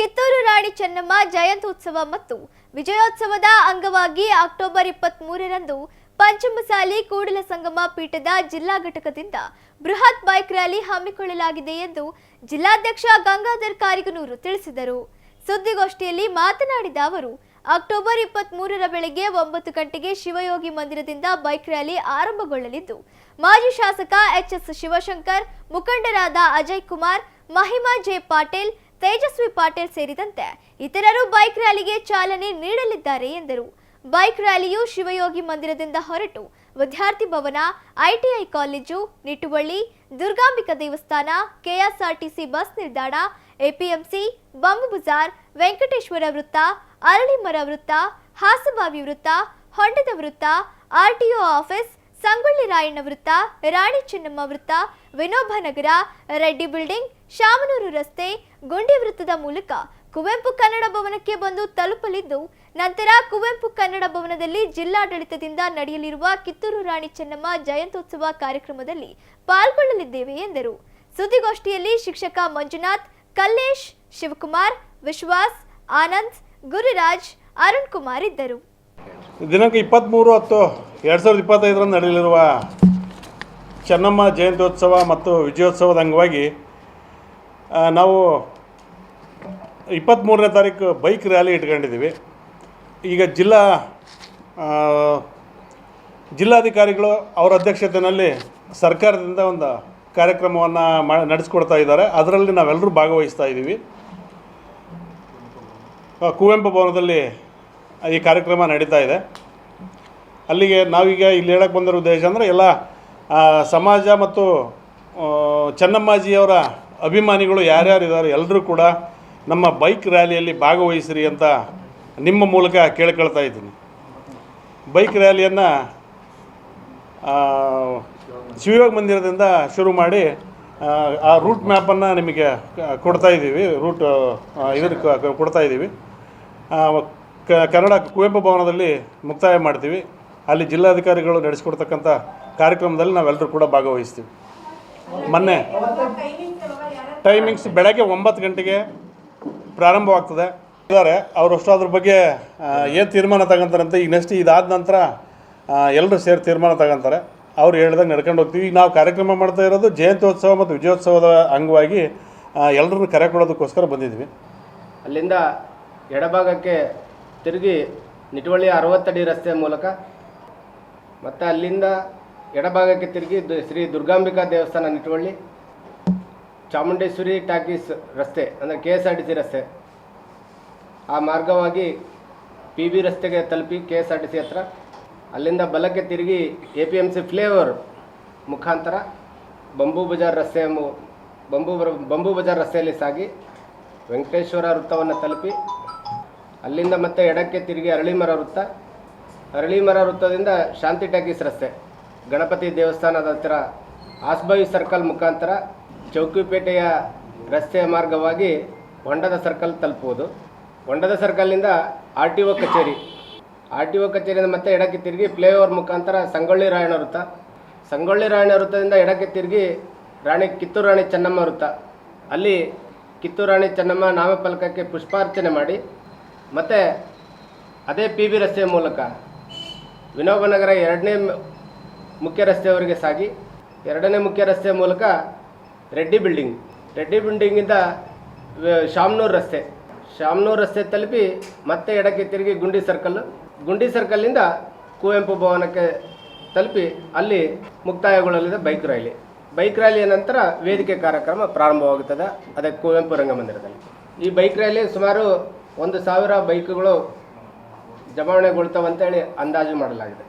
ಕಿತ್ತೂರು ರಾಣಿ ಚೆನ್ನಮ್ಮ ಜಯಂತ್ಯುತ್ಸವ ಮತ್ತು ವಿಜಯೋತ್ಸವದ ಅಂಗವಾಗಿ ಅಕ್ಟೋಬರ್ ಇಪ್ಪತ್ತ್ ಮೂರರಂದು ಪಂಚಮಸಾಲಿ ಕೂಡಲ ಸಂಗಮ ಪೀಠದ ಜಿಲ್ಲಾ ಘಟಕದಿಂದ ಬೃಹತ್ ಬೈಕ್ ರ್ಯಾಲಿ ಹಮ್ಮಿಕೊಳ್ಳಲಾಗಿದೆ ಎಂದು ಜಿಲ್ಲಾಧ್ಯಕ್ಷ ಗಂಗಾಧರ್ ಕಾರಿಗನೂರು ತಿಳಿಸಿದರು. ಸುದ್ದಿಗೋಷ್ಠಿಯಲ್ಲಿ ಮಾತನಾಡಿದ ಅವರು, ಅಕ್ಟೋಬರ್ ಇಪ್ಪತ್ತ್ ಮೂರರ ಬೆಳಗ್ಗೆ ಒಂಬತ್ತು ಗಂಟೆಗೆ ಶಿವಯೋಗಿ ಮಂದಿರದಿಂದ ಬೈಕ್ ರ್ಯಾಲಿ ಆರಂಭಗೊಳ್ಳಲಿದ್ದು, ಮಾಜಿ ಶಾಸಕ ಎಚ್ ಎಸ್ ಶಿವಶಂಕರ್, ಮುಖಂಡರಾದ ಅಜಯ್ ಕುಮಾರ್, ಮಹಿಮಾ ಜೆ ಪಾಟೀಲ್ ತೇಜಸ್ವಿ ಪಾಟೀಲ್ ಸೇರಿದಂತೆ ಇತರರು ಬೈಕ್ ರ್ಯಾಲಿಗೆ ಚಾಲನೆ ನೀಡಲಿದ್ದಾರೆ ಎಂದರು. ಬೈಕ್ ರ್ಯಾಲಿಯು ಶಿವಯೋಗಿ ಮಂದಿರದಿಂದ ಹೊರಟು ವಿದ್ಯಾರ್ಥಿ ಭವನ, ಐಟಿಐ ಕಾಲೇಜು, ನಿಟ್ಟುವಳ್ಳಿ, ದುರ್ಗಾಂಬಿಕಾ ದೇವಸ್ಥಾನ, ಕೆಎಸ್ಆರ್ಟಿಸಿ ಬಸ್ ನಿಲ್ದಾಣ, ಎಪಿಎಂಸಿ, ಬಂಬು ಬಜಾರ್, ವೆಂಕಟೇಶ್ವರ ವೃತ್ತ, ಅರಳಿಮರ ವೃತ್ತ, ಹಾಸಬಾವಿ ವೃತ್ತ, ಹೊಂಡದ ವೃತ್ತ, ಆರ್ಟಿಒ ಆಫೀಸ್, ಸಂಗೊಳ್ಳಿ ರಾಯಣ್ಣ ವೃತ್ತ, ರಾಣಿ ಚೆನ್ನಮ್ಮ ವೃತ್ತ, ವಿನೋಬ ನಗರ, ರೆಡ್ಡಿ ಬಿಲ್ಡಿಂಗ್, ಶಾಮನೂರು ರಸ್ತೆ ಗುಂಡಿ ವೃತ್ತದ ಮೂಲಕ ಕುವೆಂಪು ಕನ್ನಡ ಭವನಕ್ಕೆ ಬಂದು ತಲುಪಲಿದ್ದು, ನಂತರ ಕುವೆಂಪು ಕನ್ನಡ ಭವನದಲ್ಲಿ ಜಿಲ್ಲಾಡಳಿತದಿಂದ ನಡೆಯಲಿರುವ ಕಿತ್ತೂರು ರಾಣಿ ಚೆನ್ನಮ್ಮ ಜಯಂತ್ಯೋತ್ಸವ ಕಾರ್ಯಕ್ರಮದಲ್ಲಿ ಪಾಲ್ಗೊಳ್ಳಲಿದ್ದೇವೆ ಎಂದರು. ಸುದ್ದಿಗೋಷ್ಠಿಯಲ್ಲಿ ಶಿಕ್ಷಕ ಮಂಜುನಾಥ್, ಕಲ್ಲೇಶ್, ಶಿವಕುಮಾರ್, ವಿಶ್ವಾಸ್, ಆನಂದ್, ಗುರುರಾಜ್, ಅರುಣ್ ಕುಮಾರ್ ಇದ್ದರು. ದಿನಾಂಕ ಇಪ್ಪತ್ತ್ಮೂರು ಹತ್ತು ಎರಡು ಸಾವಿರದ ಇಪ್ಪತ್ತೈದರಂದು ನಡೆಯಲಿರುವ ಚೆನ್ನಮ್ಮ ಜಯಂತ್ಯೋತ್ಸವ ಮತ್ತು ವಿಜಯೋತ್ಸವದ ಅಂಗವಾಗಿ ನಾವು ಇಪ್ಪತ್ತ್ಮೂರನೇ ತಾರೀಕು ಬೈಕ್ ರ್ಯಾಲಿ ಇಟ್ಕೊಂಡಿದ್ದೀವಿ. ಈಗ ಜಿಲ್ಲಾ ಜಿಲ್ಲಾಧಿಕಾರಿಗಳು ಅವರ ಅಧ್ಯಕ್ಷತೆಯಲ್ಲಿ ಸರ್ಕಾರದಿಂದ ಒಂದು ಕಾರ್ಯಕ್ರಮವನ್ನು ಮಾ, ನಡೆಸ್ಕೊಡ್ತಾ ಇದ್ದಾರೆ. ಅದರಲ್ಲಿ ನಾವೆಲ್ಲರೂ ಭಾಗವಹಿಸ್ತಾ ಇದ್ದೀವಿ. ಕುವೆಂಪು ಭವನದಲ್ಲಿ ಈ ಕಾರ್ಯಕ್ರಮ ನಡೀತಾ ಇದೆ. ಅಲ್ಲಿಗೆ ನಾವೀಗ ಇಲ್ಲಿ ಹೇಳಕ್ಕೆ ಬಂದಿರೋ ಉದ್ದೇಶ ಅಂದರೆ ಎಲ್ಲ ಸಮಾಜ ಮತ್ತು ಚೆನ್ನಮ್ಮಾಜಿಯವರ ಅಭಿಮಾನಿಗಳು ಯಾರ್ಯಾರು ಇದ್ದಾರೆ ಎಲ್ಲರೂ ಕೂಡ ನಮ್ಮ ಬೈಕ್ ರ್ಯಾಲಿಯಲ್ಲಿ ಭಾಗವಹಿಸಿರಿ ಅಂತ ನಿಮ್ಮ ಮೂಲಕ ಕೇಳ್ಕೊಳ್ತಾ ಇದ್ದೀನಿ. ಬೈಕ್ ರ್ಯಾಲಿಯನ್ನು ಶಿವಯೋಗ ಮಂದಿರದಿಂದ ಶುರು ಮಾಡಿ ಆ, ರೂಟ್ ಮ್ಯಾಪನ್ನು ನಿಮಗೆ ಕೊಡ್ತಾ ಇದ್ದೀವಿ. ರೂಟ್ ಇದನ್ನು ಕೊಡ್ತಾ ಇದ್ದೀವಿ. ಕನ್ನಡ ಕುವೆಂಪು ಭವನದಲ್ಲಿ ಮುಕ್ತಾಯ ಮಾಡ್ತೀವಿ. ಅಲ್ಲಿ ಜಿಲ್ಲಾಧಿಕಾರಿಗಳು ನಡೆಸಿಕೊಡ್ತಕ್ಕಂಥ ಕಾರ್ಯಕ್ರಮದಲ್ಲಿ ನಾವೆಲ್ಲರೂ ಕೂಡ ಭಾಗವಹಿಸ್ತೀವಿ. ಮೊನ್ನೆ ಟೈಮಿಂಗ್ಸ್ ಬೆಳಗ್ಗೆ ಒಂಬತ್ತು ಗಂಟೆಗೆ ಪ್ರಾರಂಭವಾಗ್ತದೆ. ಇದ್ದಾರೆ ಅವರು ಅಷ್ಟು ಅದ್ರ ಬಗ್ಗೆ ಏನು ತೀರ್ಮಾನ ತಗೊಂತಾರಂತೆ? ಈಗ ನೆಕ್ಸ್ಟ್ ಇದಾದ ನಂತರ ಎಲ್ಲರೂ ಸೇರಿ ತೀರ್ಮಾನ ತಗೊಂತಾರೆ. ಅವ್ರು ಹೇಳಿದಾಗ ನಡ್ಕೊಂಡು ಹೋಗ್ತೀವಿ. ಈಗ ನಾವು ಕಾರ್ಯಕ್ರಮ ಮಾಡ್ತಾ ಇರೋದು ಜಯಂತ್ಯೋತ್ಸವ ಮತ್ತು ವಿಜಯೋತ್ಸವದ ಅಂಗವಾಗಿ ಎಲ್ಲರನ್ನು ಕರೆ ಕೊಡೋದಕ್ಕೋಸ್ಕರ ಬಂದಿದ್ವಿ. ಅಲ್ಲಿಂದ ಎಡಭಾಗಕ್ಕೆ ತಿರುಗಿ ನಿಟುವಳ್ಳಿ ಅರವತ್ತಡಿ ರಸ್ತೆ ಮೂಲಕ, ಮತ್ತು ಅಲ್ಲಿಂದ ಎಡಭಾಗಕ್ಕೆ ತಿರುಗಿ ಶ್ರೀ ದುರ್ಗಾಂಬಿಕಾ ದೇವಸ್ಥಾನ ನಿಟುವಳ್ಳಿ ಚಾಮುಂಡೇಶ್ವರಿ ಟಾಕೀಸ್ ರಸ್ತೆ, ಅಂದರೆ K S R T C ರಸ್ತೆ. ಆ ಮಾರ್ಗವಾಗಿ ಪಿ ಬಿ ರಸ್ತೆಗೆ ತಲುಪಿ K S R T C ಹತ್ರ. ಅಲ್ಲಿಂದ ಬಲಕ್ಕೆ ತಿರುಗಿ A P M C flyover ಮುಖಾಂತರ ಬಂಬೂ ಬಜಾರ್ ರಸ್ತೆ ಬಂಬೂ ಬಂಬೂ ಬಜಾರ್ ರಸ್ತೆಯಲ್ಲಿ ಸಾಗಿ ವೆಂಕಟೇಶ್ವರ ವೃತ್ತವನ್ನು ತಲುಪಿ ಅಲ್ಲಿಂದ ಮತ್ತೆ ಎಡಕ್ಕೆ ತಿರುಗಿ ಅರಳಿಮರ ವೃತ್ತ. ಅರಳಿಮರ ವೃತ್ತದಿಂದ ಶಾಂತಿ ಟಾಕೀಸ್ ರಸ್ತೆ, ಗಣಪತಿ ದೇವಸ್ಥಾನದ ಹತ್ತಿರ ಆಸ್ಬಾಯಿ ಸರ್ಕಲ್ ಮುಖಾಂತರ ಚೌಕಿಪೇಟೆಯ ರಸ್ತೆಯ ಮಾರ್ಗವಾಗಿ ಹೊಂಡದ ಸರ್ಕಲ್ ತಲುಪುವುದು. ಹೊಂಡದ ಸರ್ಕಲ್ನಿಂದ ಆರ್ ಟಿ ಒ ಕಚೇರಿ. ಆರ್ ಟಿ ಒ ಕಚೇರಿಯಿಂದ ಮತ್ತೆ ಎಡಕ್ಕೆ ತಿರುಗಿ ಫ್ಲೇಓವರ್ ಮುಖಾಂತರ ಸಂಗೊಳ್ಳಿ ರಾಯಣ್ಣ ವೃತ್ತ. ಸಂಗೊಳ್ಳಿ ರಾಯಣ್ಣ ವೃತ್ತದಿಂದ ಎಡಕ್ಕೆ ತಿರುಗಿ ರಾಣಿ ಕಿತ್ತೂರು ರಾಣಿ ಚೆನ್ನಮ್ಮ ವೃತ್ತ. ಅಲ್ಲಿ ಕಿತ್ತೂರು ರಾಣಿ ಚೆನ್ನಮ್ಮ ನಾಮಫಲಕಕ್ಕೆ ಪುಷ್ಪಾರ್ಚನೆ ಮಾಡಿ, ಮತ್ತು ಅದೇ ಪಿ ಬಿ ರಸ್ತೆಯ ಮೂಲಕ ವಿನೋಬನಗರ ಎರಡನೇ ಮುಖ್ಯ ರಸ್ತೆಯವರೆಗೆ ಸಾಗಿ, ಎರಡನೇ ಮುಖ್ಯ ರಸ್ತೆಯ ಮೂಲಕ ರೆಡ್ಡಿ ಬಿಲ್ಡಿಂಗ್. ರೆಡ್ಡಿ ಬಿಲ್ಡಿಂಗಿಂದ ಶಾಮನೂರು ರಸ್ತೆ. ಶಾಮ್ನೂರು ರಸ್ತೆ ತಲುಪಿ ಮತ್ತೆ ಎಡಕ್ಕೆ ತಿರುಗಿ ಗುಂಡಿ ಸರ್ಕಲ್ಲು ಗುಂಡಿ ಸರ್ಕಲ್ಲಿಂದ ಕುವೆಂಪು ಭವನಕ್ಕೆ ತಲುಪಿ ಅಲ್ಲಿ ಮುಕ್ತಾಯಗೊಳ್ಳಲಿದೆ ಬೈಕ್ ರ್ಯಾಲಿ ಬೈಕ್ ರ್ಯಾಲಿಯ ನಂತರ ವೇದಿಕೆ ಕಾರ್ಯಕ್ರಮ ಪ್ರಾರಂಭವಾಗುತ್ತದೆ. ಅದೇ ಕುವೆಂಪು ರಂಗಮಂದಿರದಲ್ಲಿ. ಈ ಬೈಕ್ ರ್ಯಾಲಿ ಸುಮಾರು ಒಂದು ಸಾವಿರ ಬೈಕ್ಗಳು ಜಮಾವಣೆಗೊಳ್ತಾವಂತೇಳಿ ಅಂದಾಜು ಮಾಡಲಾಗಿದೆ.